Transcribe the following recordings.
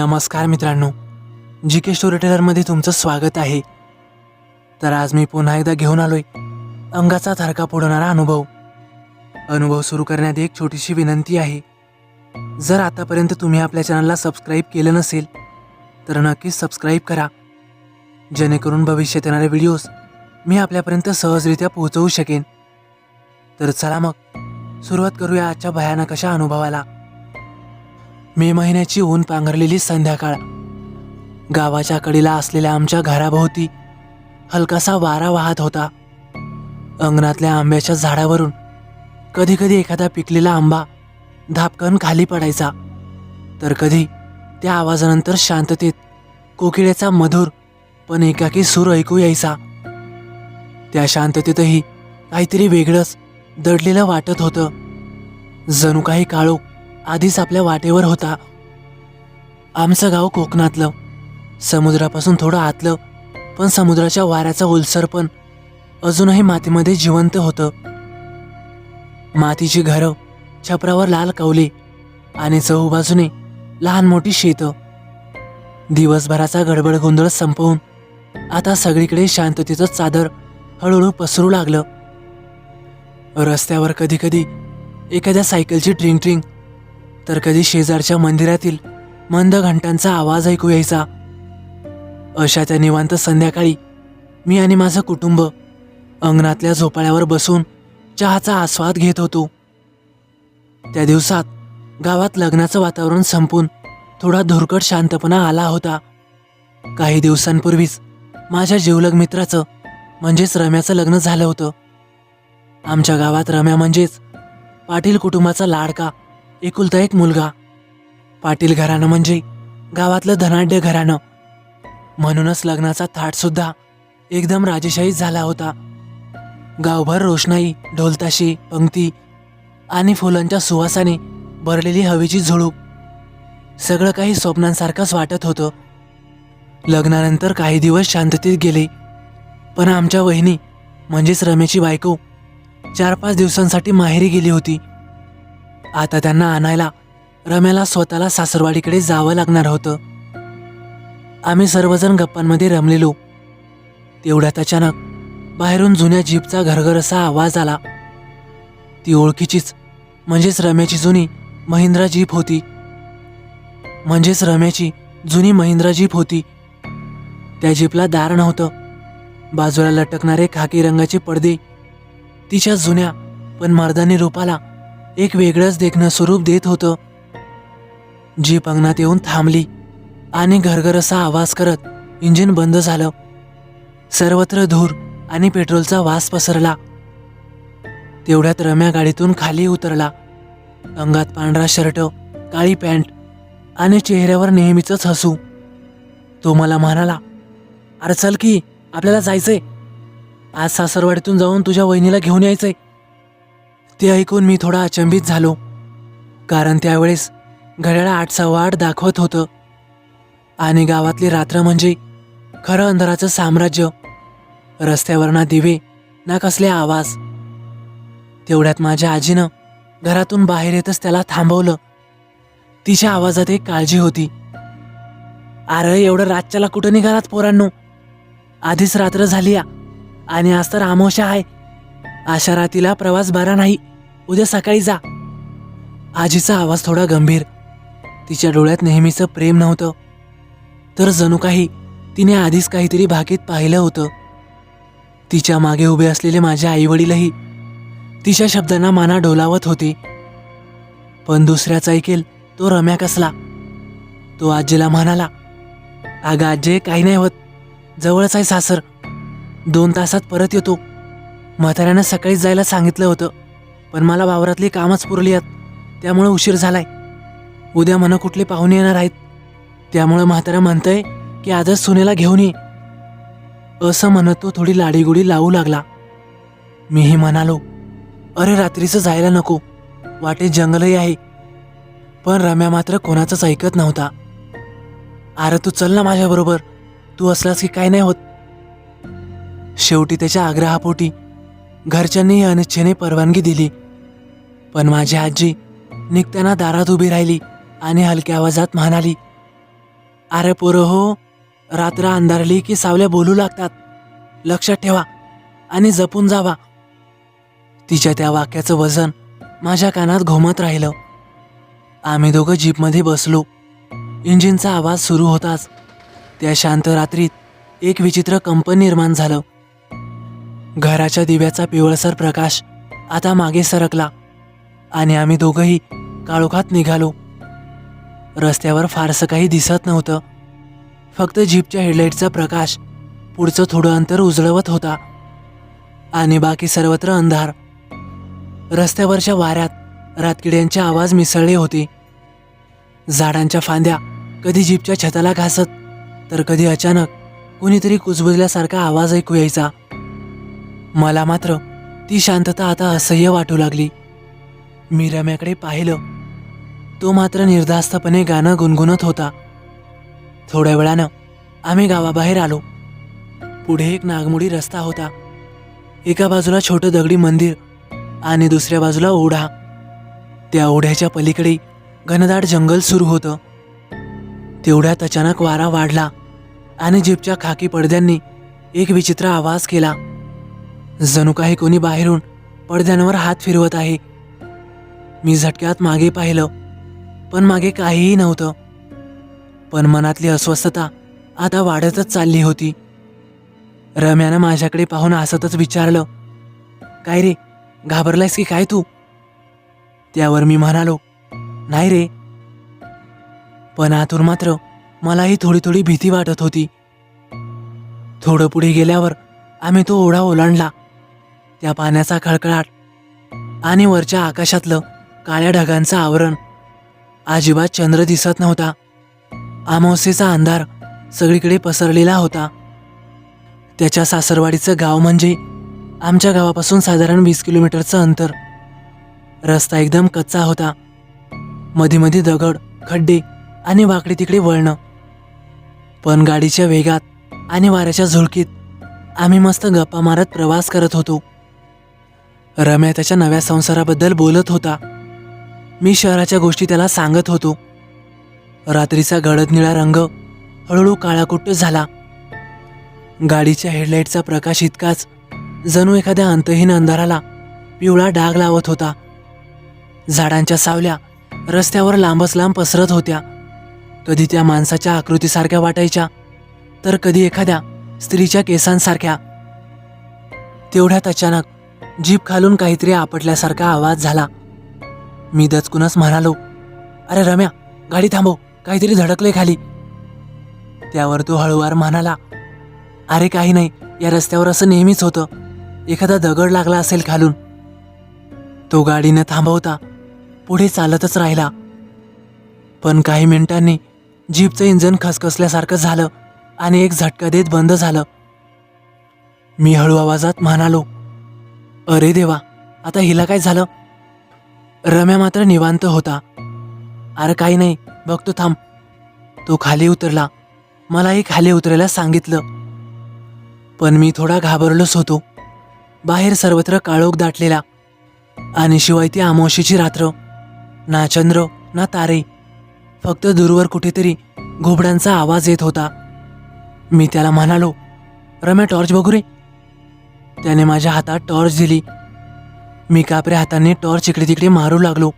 नमस्कार मित्रांनो जी के स्टोरी टेलरमध्ये तुमचं स्वागत आहे. तर आज मी पुन्हा एकदा घेऊन आलोय अंगाचा थरका फोडणारा अनुभव. अनुभव सुरू करण्यात एक छोटीशी विनंती आहे. जर आतापर्यंत तुम्ही आपल्या चॅनलला सबस्क्राईब केलं नसेल तर नक्कीच सबस्क्राईब करा. जेणेकरून भविष्यात येणारे व्हिडिओज मी आपल्यापर्यंत सहजरित्या पोहोचवू शकेन. तर चला मग सुरुवात करूया आजच्या भयानक अशा अनुभवाला. मे महिन्याची ऊन पांघरलेली संध्याकाळ. गावाच्या कडीला असलेल्या आमच्या घराभोवती हलकासा वारा वाहत होता. अंगणातल्या आंब्याच्या झाडावरून कधी कधी एखादा पिकलेला आंबा धापकन खाली पडायचा तर कधी त्या आवाजानंतर शांततेत कोकिळेचा मधुर पण एकाकी सूर ऐकू यायचा. त्या शांततेतही काहीतरी वेगळंच दडलेलं वाटत होतं. जणू काही काळोख आधीच आपल्या वाटेवर होता. आमचं गाव कोकणातलं. समुद्रापासून थोडं आतलं पण समुद्राच्या वाऱ्याचा ओलसर पण अजूनही मातीमध्ये जिवंत होतं. मातीची घरं छपरावर लाल कवले आणि चहूबाजूने लहान मोठी शेतं. दिवसभराचा गडबड गोंधळ संपवून आता सगळीकडे शांततेचं चादर हळूहळू पसरू लागलं. रस्त्यावर कधी कधी एखाद्या सायकलची ट्रिंग ट्रिंग तर कधी शेजारच्या मंदिरातील मंद घंटांचा आवाज ऐकू यायचा. अशा त्या निवांत संध्याकाळी मी आणि माझं कुटुंब अंगणातल्या झोपाळ्यावर बसून चहाचा आस्वाद घेत होतो. त्या दिवसात गावात लग्नाचं वातावरण संपून थोडा धुरकट शांतपणा आला होता. काही दिवसांपूर्वीच माझ्या जीवलग मित्राचं म्हणजेच रम्याचं लग्न झालं होतं. आमच्या गावात रम्या म्हणजेच पाटील कुटुंबाचा लाडका एकुलता एक मुलगा. पाटील घराणं म्हणजे गावातलं धनाढ्य घराणं. म्हणूनच लग्नाचा थाट सुद्धा एकदम राजेशाहीच झाला होता. गावभर रोषणाई ढोलताशी पंक्ती आणि फुलांच्या सुवासाने भरलेली हवेची झुळूक. सगळं काही स्वप्नांसारखंच वाटत होतं. लग्नानंतर काही दिवस शांततेत गेले. पण आमच्या वहिनी म्हणजेच रमेची बायको चार पाच दिवसांसाठी माहेरी गेली होती. आता त्यांना आणायला रम्याला स्वतःला सासरवाडीकडे जावं लागणार होतं. आम्ही सर्वजण गप्पांमध्ये रमलेलो. तेवढ्यात अचानक बाहेरून जुन्या जीपचा घरघर असा आवाज आला. ती ओळखीचीच म्हणजेच रम्याची जुनी महिंद्रा जीप होती. म्हणजेच रम्याची जुनी महिंद्रा जीप होती. त्या जीपला दार नव्हतं. बाजूला लटकणारे खाकी रंगाचे पडदे तिच्या जुन्या पण मर्दानी रूपाला एक वेगळंच देखणं स्वरूप देत होतं. जीप अंगणात येऊन थांबली आणि घरघर असा आवाज करत इंजिन बंद झालं. सर्वत्र धूर आणि पेट्रोलचा वास पसरला. तेवढ्यात रम्या गाडीतून खाली उतरला. अंगात पांढरा शर्ट काळी पॅन्ट आणि चेहऱ्यावर नेहमीच हसू. तो मला म्हणाला अरे चल की आपल्याला जायचंय. आज सासरवाडीतून जाऊन तुझ्या वहिनीला घेऊन यायचंय. ते ऐकून मी थोडा अचंबित झालो कारण त्यावेळेस घड्याळा आठ सव्वा आठ दाखवत होतं. आणि गावातली रात्र म्हणजे खरं अंधाराचं साम्राज्य रस्त्यावर ना दिवे ना कसले आवाज. तेवढ्यात माझ्या आजीनं घरातून बाहेर येतच त्याला थांबवलं. तिच्या आवाजात एक काळजी होती. अरे एवढं रातच्याला कुठं निघालात पोरांनो? आधीच रात्र झाली या. आणि आज तर आमोशा आहे. आशा रातीला प्रवास बरा नाही. उद्या सकाळी जा. आजीचा आवाज थोडा गंभीर. तिच्या डोळ्यात नेहमीचं प्रेम नव्हतं. तर जणू काही तिने आधीच काहीतरी भाकीत पाहिलं होतं. तिच्यामागे उभे असलेले माझे आईवडीलही तिच्या शब्दांना माना डोलावत होते. पण दुसऱ्याच ऐकेल तो रम्या कसला? तो आजीला म्हणाला अगं आजी काही नाही होत. जवळच आहे सासर. दोन तासात परत येतो. म्हाताऱ्यानं सकाळीच जायला सांगितलं होतं. पण मला वावरातली कामच पुरली आहेत. त्यामुळे उशीर झालाय. उद्या मन कुठले पाहुणे येणार आहेत? त्यामुळं म्हातारा म्हणतंय की आजच सुनेला घेऊन ये. असं म्हणत तो थोडी लाडीगुडी लावू लागला. मीही म्हणालो अरे रात्रीचं जायला नको. वाटे जंगलही आहे. पण रम्या मात्र कोणाचंच ऐकत नव्हता. अरे तू चल ना माझ्याबरोबर. तू असलास की काय नाही होत. शेवटी त्याच्या आग्रहापोटी घरच्यांनी अनिच्छेने परवानगी दिली. पण माझी आजी निघताना दारात उभी राहिली आणि हलक्या आवाजात म्हणाली अरे पोरं हो रात्र अंधारली की सावल्या बोलू लागतात. लक्षात ठेवा आणि जपून जावा. तिच्या त्या वाक्याचं वजन माझ्या कानात घुमत राहिलं. आम्ही दोघं जीपमध्ये बसलो. इंजिनचा आवाज सुरू होताच. त्या शांत रात्रीत एक विचित्र कंपन निर्माण झालं. घराच्या दिव्याचा पिवळसर प्रकाश आता मागे सरकला आणि आम्ही दोघंही काळोखात निघालो. रस्त्यावर फारसं काही दिसत नव्हतं. फक्त जीपच्या हेडलाईटचा प्रकाश पुढचं थोडं अंतर उजळवत होता आणि बाकी सर्वत्र अंधार. रस्त्यावरच्या वाऱ्यात रातकिड्यांचे आवाज मिसळले होते. झाडांच्या फांद्या कधी जीपच्या छताला घासत तर कधी अचानक कुणीतरी कुजबुजल्यासारखा आवाज ऐकू यायचा. मला मात्र ती शांतता आता असह्य वाटू लागली. मी रम्याकडे पाहिलं तो मात्र निर्धास्तपणे गाणं गुणगुणत होता. थोड्या वेळानं आम्ही गावाबाहेर आलो. पुढे एक नागमोडी रस्ता होता. एका बाजूला छोटं दगडी मंदिर आणि दुसऱ्या बाजूला ओढा. त्या ओढ्याच्या पलीकडे घनदाट जंगल सुरू होतं. तेवढ्यात अचानक वारा वाढला आणि जीपच्या खाकी पडद्यांनी एक विचित्र आवाज केला. जणू काही कोणी बाहेरून पडद्यांवर हात फिरवत आहे. मी झटक्यात मागे पाहिलं पण मागे काहीही नव्हतं. पण मनातली अस्वस्थता आता वाढतच चालली होती. रम्यानं माझ्याकडे पाहून हसतच विचारलं काय रे घाबरलायस की काय तू? त्यावर मी म्हणालो नाही रे. पण आतून मात्र मलाही थोडी थोडी भीती वाटत होती. थोडं पुढे गेल्यावर आम्ही तो ओढा ओलांडला. त्या पाण्याचा खळखळाट आणि वरच्या आकाशातलं काळ्या ढगांचं आवरण अजिबात चंद्र दिसत नव्हता. अमावस्येचा अंधार सगळीकडे पसरलेला होता. त्याच्या सासरवाडीचं गाव म्हणजे आमच्या गावापासून साधारण वीस किलोमीटरचं अंतर. रस्ता एकदम कच्चा होता. मध्ये मध्ये दगड खड्डे आणि वाकडे तिकडे वळणं. पण गाडीच्या वेगात आणि वाऱ्याच्या झुळकीत आम्ही मस्त गप्पा मारत प्रवास करत होतो. रम्या त्याच्या नव्या संसाराबद्दल बोलत होता. मी शहराच्या गोष्टी त्याला सांगत होतो. रात्रीचा गडद निळा रंग हळूहळू काळाकुट्ट झाला. गाडीच्या हेडलाईटचा प्रकाश इतकाच जणू एखाद्या अंतहीन अंधाराला पिवळा डाग लावत होता. झाडांच्या सावल्या रस्त्यावर लांबच लांब पसरत होत्या. कधी त्या माणसाच्या आकृतीसारख्या वाटायच्या तर कधी एखाद्या स्त्रीच्या केसांसारख्या. तेवढ्यात अचानक जीप खालून काहीतरी आपटल्यासारखा आवाज झाला. मी दचकूनच म्हणालो अरे रम्या गाडी थांबव काहीतरी धडकले खाली. त्यावर तो हळूवार म्हणाला अरे काही नाही या रस्त्यावर असं नेहमीच होतं. एखादा दगड लागला असेल खालून. तो गाडीनं थांबवता पुढे चालतच राहिला. पण काही मिनिटांनी जीपचं इंजन खसखसल्यासारखं झालं आणि एक झटका देत बंद झालं. मी हळू आवाजात म्हणालो अरे देवा आता हिला काय झालं? रम्या मात्र निवांत होता. अरे काही नाही बघतो थांब. तो खाली उतरला. मलाही खाली उतरायला सांगितलं. पण मी थोडा घाबरलोच होतो. बाहेर सर्वत्र काळोख दाटलेला. आणि शिवाय ती आमोशीची रात्र. ना चंद्र ना तारे. फक्त दूरवर कुठेतरी घोबड्यांचा आवाज येत होता. मी त्याला म्हणालो रम्या टॉर्च बघू रे? त्याने माझ्या हातात टॉर्च दिली. मी कापऱ्या हाताने टॉर्च इकडे तिकडे मारू लागलो.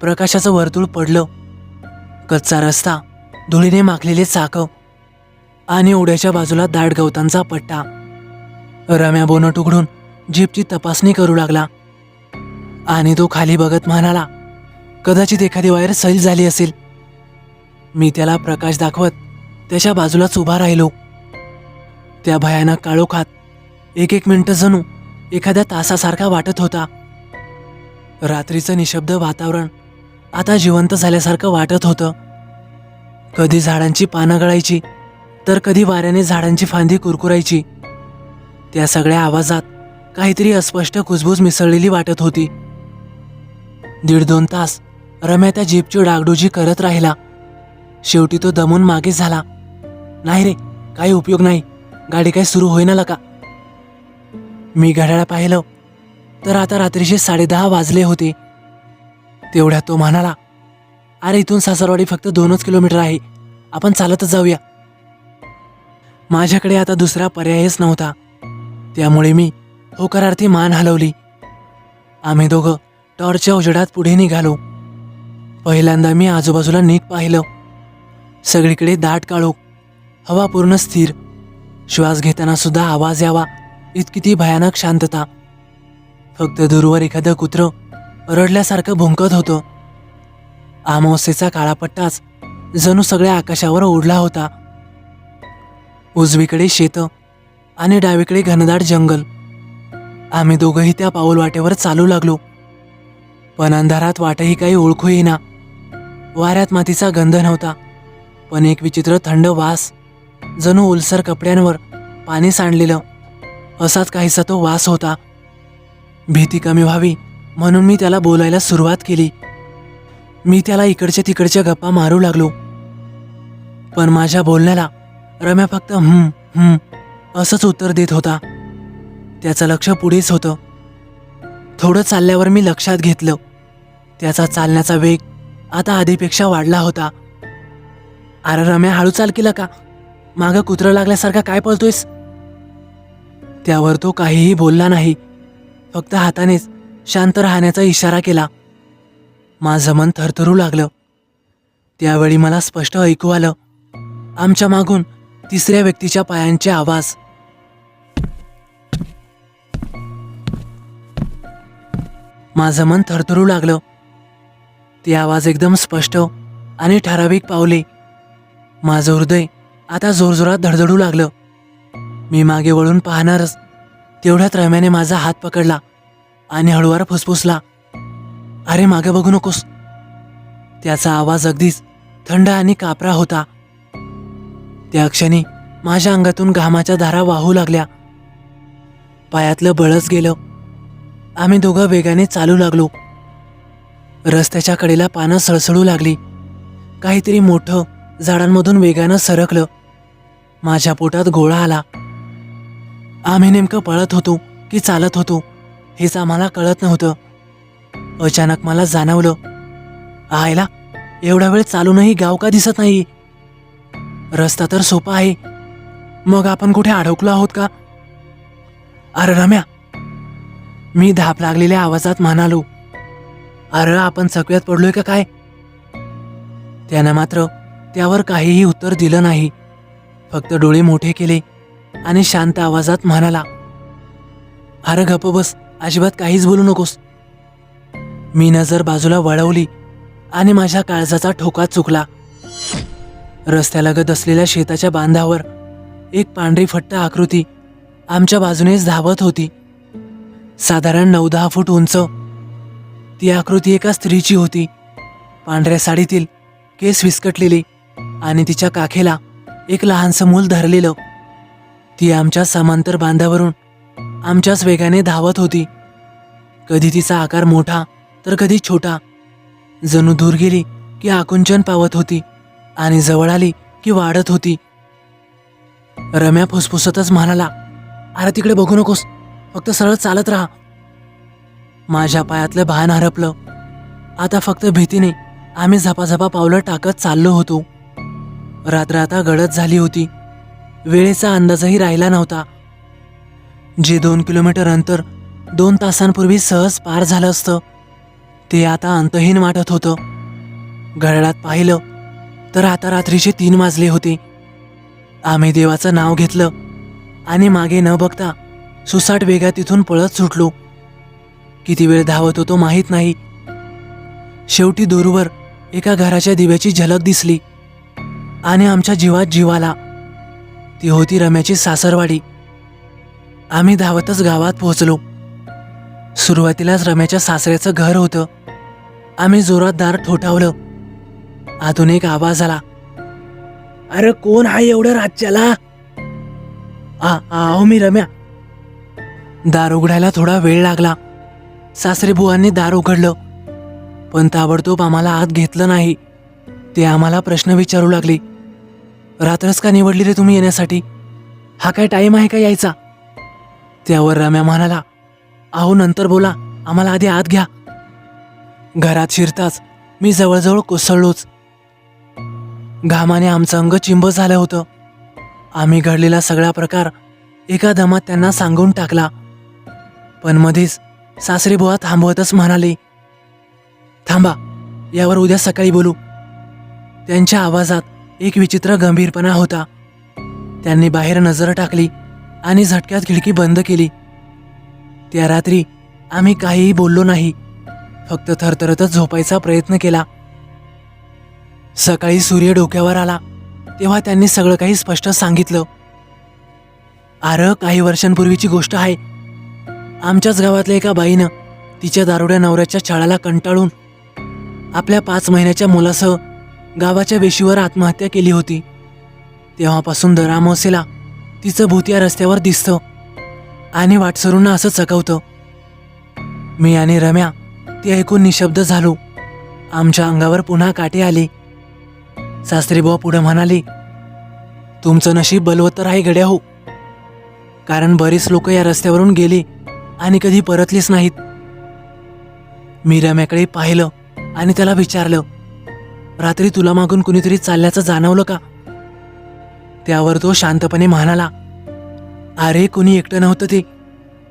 प्रकाशाचं वर्तुळ पडलं. कच्चा रस्ता धुळीने माखलेले चाकं आणि ओढ्याच्या बाजूला दाट गवतांचा पट्टा. रम्या बोनट उघडून जीपची तपासणी करू लागला. आणि तो खाली बघत म्हणाला कदाचित एखादी वायर सैल झाली असेल. मी त्याला प्रकाश दाखवत त्याच्या बाजूलाच उभा राहिलो. त्या भयानक काळोखात एक एक मिनिट जणू एखाद्या तासासारखा वाटत होता. रात्रीचं निशब्द वातावरण आता जिवंत झाल्यासारखं वाटत होतं. कधी झाडांची पानं गळायची तर कधी वाऱ्याने झाडांची फांदी कुरकुरायची. त्या सगळ्या आवाजात काहीतरी अस्पष्ट कुजबूज मिसळलेली वाटत होती. दीड दोन तास रम्या त्या जीपची डागडुजी करत राहिला. शेवटी तो दमून मागे झाला. नाही रे काही उपयोग नाही. गाडी काही सुरू होईना लका. मी घड्याळा पाहिलं. तर आता रात्रीचे साडेदहा वाजले होते. तेवढ्यात तो म्हणाला अरे इथून सासरवाडी फक्त दोनच किलोमीटर आहे. आपण चालतच जाऊया. माझ्याकडे आता दुसरा पर्यायच नव्हता. त्यामुळे मी होकारार्थी मान हलवली. आम्ही दोघं टॉर्चच्या उजेडात पुढे निघालो. पहिल्यांदा मी आजूबाजूला नीट पाहिलं. सगळीकडे दाट काळोख हवा पूर्ण स्थिर. श्वास घेताना सुद्धा आवाज यावा. इतकी ती भयानक शांतता. फक्त दूरवर एखादं कुत्रं रडल्यासारखं भुंकत होतं. अमावस्येचा काळापट्टाच जणू सगळ्या आकाशावर ओढला होता. उजवीकडे शेतं आणि डावीकडे घनदाट जंगल. आम्ही दोघंही त्या पाऊल वाटेवर चालू लागलो. पण अंधारात वाटही काही ओळखू येईना. वाऱ्यात मातीचा गंध नव्हता पण एक विचित्र थंड वास जणू ओलसर कपड्यांवर पाणी सांडलेलं. असाच काहीसा तो वास होता. भीती कमी व्हावी म्हणून मी त्याला बोलायला सुरुवात केली. मी त्याला इकडच्या तिकडच्या गप्पा मारू लागलो. पण माझ्या बोलण्याला रम्या फक्त हम्म हम्म असंच उत्तर देत होता. त्याचं लक्ष पुढेच होतं. थोडं चालल्यावर मी लक्षात घेतलं. त्याचा चालण्याचा वेग आता आधीपेक्षा वाढला होता. अरे रम्या हळू चाल केलं का? मागं कुत्रं लागल्यासारखा काय पळतोयस? त्यावर तो काहीही बोलला नाही. फक्त हातानेच शांत राहण्याचा इशारा केला. माझं मन थरथरू लागलं. त्यावेळी मला स्पष्ट ऐकू आलं. आमच्या मागून तिसऱ्या व्यक्तीच्या पायांचे आवाज. माझं मन थरथरू लागलं. ते आवाज एकदम स्पष्ट आणि ठराविक पावले. माझं हृदय आता जोरजोरात धडधडू लागलं. मी मागे वळून पाहणारच. तेवढ्यात रम्याने माझा हात पकडला आणि हळूवार फुसफुसला. अरे मागे बघू नकोस. त्याचा आवाज अगदीच थंड आणि कापरा होता. त्या क्षणी माझ्या अंगातून घामाच्या धारा वाहू लागल्या. पायातलं बळच गेलं. आम्ही दोघं वेगाने चालू लागलो. रस्त्याच्या कडेला पानं सळसळू लागली. काहीतरी मोठं झाडांमधून वेगानं सरकलं. माझ्या पोटात गोळा आला. आम्ही नेमकं पळत होतो की चालत होतो हेच आम्हाला कळत नव्हतं. अचानक मला जाणवलं आयला एवढा वेळ चालूनही गाव का दिसत नाही? रस्ता तर सोपा आहे. मग आपण कुठे अडकलो आहोत का? अरे रम्या मी धाप लागलेल्या आवाजात म्हणालो अरे आपण चकव्यात पडलोय का काय? त्यानं मात्र त्यावर काहीही उत्तर दिलं नाही. फक्त डोळे मोठे केले. आणि शांत आवाजात म्हणाला अरे गप बस अजिबात काहीच बोलू नकोस. मी नजर बाजूला वळवली आणि माझ्या काळजाचा ठोका चुकला. रस्त्यालगत असलेल्या शेताच्या बांधावर एक पांढरी फट्ट आकृती आमच्या बाजूनेच धावत होती. साधारण नऊ दहा फूट उंच. ती आकृती एका स्त्रीची होती. पांढऱ्या साडीतील केस विस्कटलेली आणि तिच्या काखेला एक लहानसं मूल धरलेलं ती आमच्या समांतर बांधावरून आमच्याच वेगाने धावत होती. कधी तिचा आकार मोठा तर कधी छोटा. जणू दूर गेली की आकुंचन पावत होती आणि जवळ आली की वाढत होती. रम्या फुसफुसतच म्हणाला अरे तिकडे बघू नकोस फक्त सरळ चालत राहा. माझ्या पायातलं भान हरपलं. आता फक्त भीतीने आम्ही झपाझपा पावलं टाकत चाललो होतो. रात्र आता गडद झाली होती. वेळेचा अंदाजही राहिला नव्हता. जे दोन किलोमीटर अंतर दोन तासांपूर्वी सहज पार झालं असतं ते आता अंतहीन वाटत होतं. घड्याळात पाहिलं तर आता रात्रीचे तीन वाजले होते. आम्ही देवाचं नाव घेतलं आणि मागे न बघता सुसाट वेगात तिथून पळत सुटलो. किती वेळ धावत होतो माहीत नाही. शेवटी दूरवर एका घराच्या दिव्याची झलक दिसली आणि आमच्या जीवात जीवाला ती होती रम्याची सासरवाडी. आम्ही धावतच गावात पोहोचलो. सुरुवातीलाच रम्याच्या सासऱ्याचं घर होतं. आम्ही जोरात दार ठोठावलं. आतून एक आवाज आला. अरे कोण आहे एवढं राज्याला? आहो मी रम्या. दार उघडायला थोडा वेळ लागला. सासरे बुवांनी दार उघडलं. पण ताबडतोब आम्हाला आत घेतलं नाही. ते आम्हाला प्रश्न विचारू लागले. रात्रच का निवडली रे तुम्ही येण्यासाठी? हा काय टाईम आहे का यायचा? त्यावर रम्या म्हणाला अहो नंतर बोला. आम्हाला आधी आत घ्या. घरात शिरताच मी जवळजवळ कोसळलोच. घामाने आमचं अंग चिंब झालं होतं. आम्ही घडलेला सगळा प्रकार एका दमात त्यांना सांगून टाकला. पण मध्येच सासरी बुवा थांबवतच म्हणाले थांबा यावर उद्या सकाळी बोलू. त्यांच्या आवाजात एक विचित्र गंभीरपणा होता. त्यांनी बाहेर नजर टाकली आणि झटक्यात खिडकी बंद केली. त्या रात्री आम्ही काहीही बोललो नाही फक्त थरथरतच झोपायचा प्रयत्न केला. सकाळी सूर्य डोक्यावर आला तेव्हा त्यांनी सगळं काही स्पष्ट सांगितलं. आर काही वर्षांपूर्वीची गोष्ट आहे. आमच्याच गावातल्या एका बाईनं तिच्या दारुड्या नवऱ्याच्या छळाला कंटाळून आपल्या पाच महिन्याच्या मुलासह गावाच्या वेशीवर आत्महत्या केली होती. तेव्हापासून दर अमावस्येला तिचं भूत या रस्त्यावर दिसतं आणि वाटसरूंना असं चकवतं. मी आणि रम्या ते ऐकून निशब्द झालो. आमच्या अंगावर पुन्हा काटे आले. सासरीबुवा पुढे म्हणाले तुमचं नशीब बलवत्तर आहे गड्या हो. कारण बरीच लोक या रस्त्यावरून गेली आणि कधी परतलीच नाहीत. मी रम्याकडे पाहिलं आणि त्याला विचारलं रात्री तुला मागून कुणीतरी चालल्याचं जाणवलं का? त्यावर तो शांतपणे म्हणाला अरे कुणी एकटं नव्हतं ते.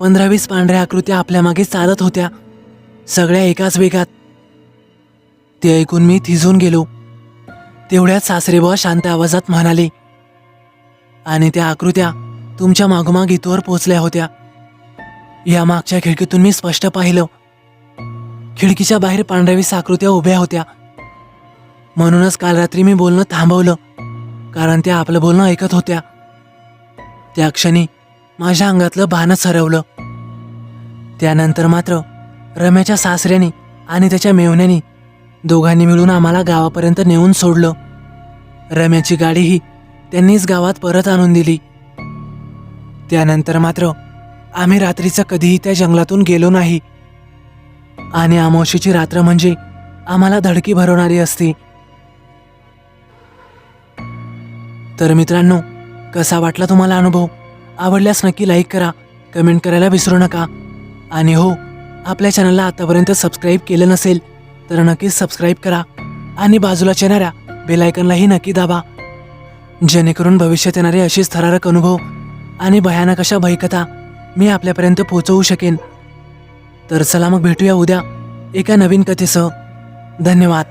पंधरा वीस पांढऱ्या आकृत्या आपल्या मागे चालत होत्या सगळ्या एकाच वेगात. ते ऐकून मी थिजून गेलो. तेवढ्यात सासरेबा शांत आवाजात म्हणाले आणि त्या आकृत्या तुमच्या मागोमाग इथवर पोचल्या होत्या. या मागच्या खिडकीतून मी स्पष्ट पाहिलं. खिडकीच्या बाहेर पांढऱ्या वीस आकृत्या उभ्या होत्या. म्हणूनच काल रात्री मी बोलणं थांबवलं. कारण त्या आपलं बोलणं ऐकत होत्या. त्या क्षणी माझ्या अंगातलं भानच हरवलं त्यानंतर मात्र रम्याच्या सासऱ्याने आणि त्याच्या मेवण्याने दोघांनी मिळून आम्हाला गावापर्यंत नेऊन सोडलं. रम्याची गाडीही त्यांनीच गावात परत आणून दिली. त्यानंतर मात्र आम्ही रात्रीचं कधीही त्या जंगलातून गेलो नाही. आणि आमावशीची रात्र म्हणजे आम्हाला धडकी भरवणारी असती. तर मित्रांनो कसा वाटला तुम्हाला अनुभव? आवडल्यास नक्की लाईक करा कमेंट करायला विसरू नका. आणि हो आपल्या चॅनलला आतापर्यंत सबस्क्राईब केलं नसेल तर नक्कीच सबस्क्राईब करा आणि बाजूला येणाऱ्या बेलायकनलाही नक्की दाबा. जेणेकरून भविष्यात येणारे अशीच थरारक अनुभव आणि भयानक अशा भयकथा मी आपल्यापर्यंत पोहोचवू शकेन. तर चला मग भेटूया उद्या एका नवीन कथेसह. धन्यवाद.